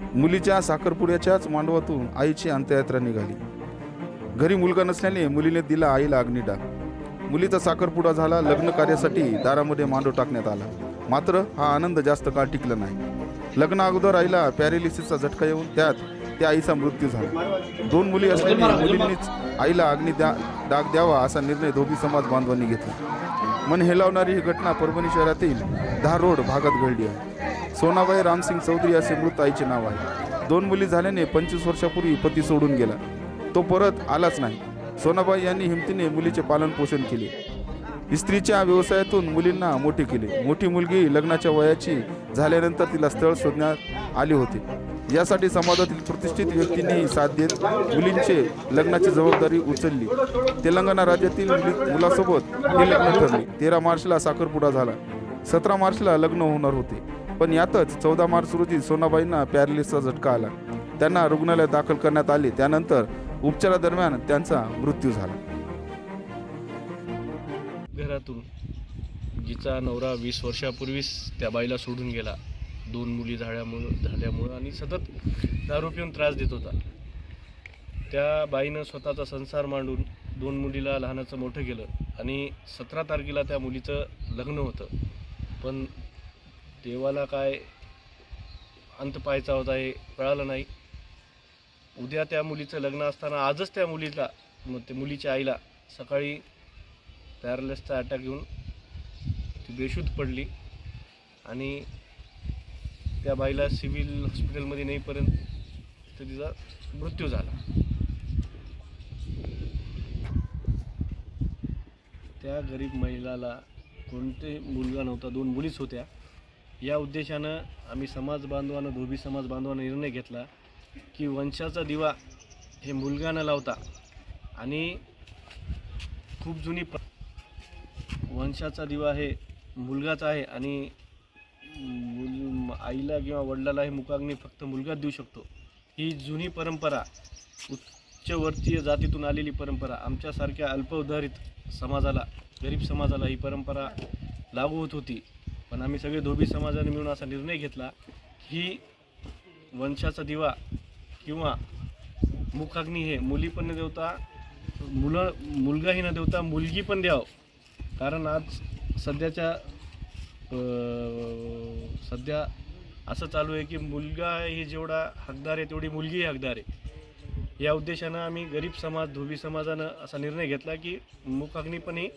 मुलीच्या साखरपुड्याच्याच मांडवातून आईची अंत्ययात्रा निघाली. घरी मुलगा नसल्याने मुलीने दिला आईला अग्निडा मुलीचा साखरपुडा झाला लग्न कार्यासाठी दारामध्ये मांडव टाकण्यात आला. मात्र हा आनंद जास्त काळ टिकला नाही. लग्न अगोदर आईला पॅरेलिसिसचा झटका येऊन त्यात त्या आईचा मृत्यू झाला. दोन मुली असल्याने मुलींनीच आईला अग्नी द्या डाग द्यावा असा निर्णय धोबी समाज बांधवांनी घेतला. मन हेलावणारी ही घटना परभणी शहरातील धारोड भागात घडली आहे. सोनाबाई रामसिंग चौधरी असे मृत आईचे नाव आहे. दोन मुली झाल्याने पंचवीस वर्षापूर्वी पती सोडून गेला. तो परत आलाच नाही. सोनाबाई यांनी हिमतीने मुलीचे पालनपोषण केले. इस्त्रीच्या व्यवसायातून मुलींना मोठे केले. मोठी मुलगी लग्नाच्या वयाची झाल्यानंतर तिला स्थळ शोधण्यात आले होते. यासाठी समाजातील प्रतिष्ठित व्यक्तींनीही साथ देत मुलींचे लग्नाची जबाबदारी उचलली. तेलंगणा राज्यातील मुली मुलासोबत हे लग्न ठरले. तेरा मार्चला साखरपुडा झाला. सतरा मार्चला लग्न होणार होते. पण यातच चौदा मार्च रोजी सोनाबाईंना पॅरालिसचा झटका आला. त्यांना रुग्णालयात दाखल करण्यात आले. त्यानंतर उपचारादरम्यान त्यांचा मृत्यू झाला. घरातून जिचा नवरा वीस वर्षापूर्वीच त्या बाईला सोडून गेला. दोन मुली झाल्यामुळं झाल्यामुळं आणि सतत दारू पिऊन त्रास देत होता. त्या बाईनं स्वतःचा संसार मांडून दोन मुलीला लहानाचं मोठं केलं आणि सतरा तारखेला त्या मुलीचं लग्न होतं. पण देवाला काय अंत पाहायचा होता हे कळालं नाही. उद्या त्या मुलीचं लग्न असताना आजच त्या मुलीला मग ते मुलीच्या आईला सकाळी पॅरलेसचा अटॅक घेऊन ती बेशुद्ध पडली आणि त्या बाईला सिव्हिल हॉस्पिटलमध्ये नेईपर्यंत तर तिचा मृत्यू झाला. त्या गरीब महिलाला कोणते मुलगा नव्हता दोन मुलीच होत्या. या उद्देशानं आम्ही समाज बांधवानं धोबी समाज बांधवानं निर्णय घेतला की वंशाचा दिवा हे मुलगा न लावता. आणि खूप जुनी प वंशाचा दिवा हे मुलगाच आहे आणि मुल आईला किंवा वडिलाला हे मुखाग्नी फक्त मुलगाच देऊ शकतो. ही जुनी परंपरा उच्चवर्तीय जातीतून आलेली परंपरा आमच्यासारख्या अल्पउधारित समाजाला गरीब समाजाला ही परंपरा लागू होत होती. पण आम्ही सगळे धोबी समाजाने मिळून असा निर्णय घेतला की वंशाचा दिवा किंवा मुखाग्नी हे मुली पण न देवता मुलं मुलगाही न देवता मुलगी पण द्यावं. कारण आज सध्याच्या सध्या असं चालू आहे की मुलगा हे जेवढा हकदार आहे तेवढी मुलगीही हकदार आहे. या उद्देशानं आम्ही गरीब समाज धोबी समाजानं असा निर्णय घेतला की मुखाग्नी पण ही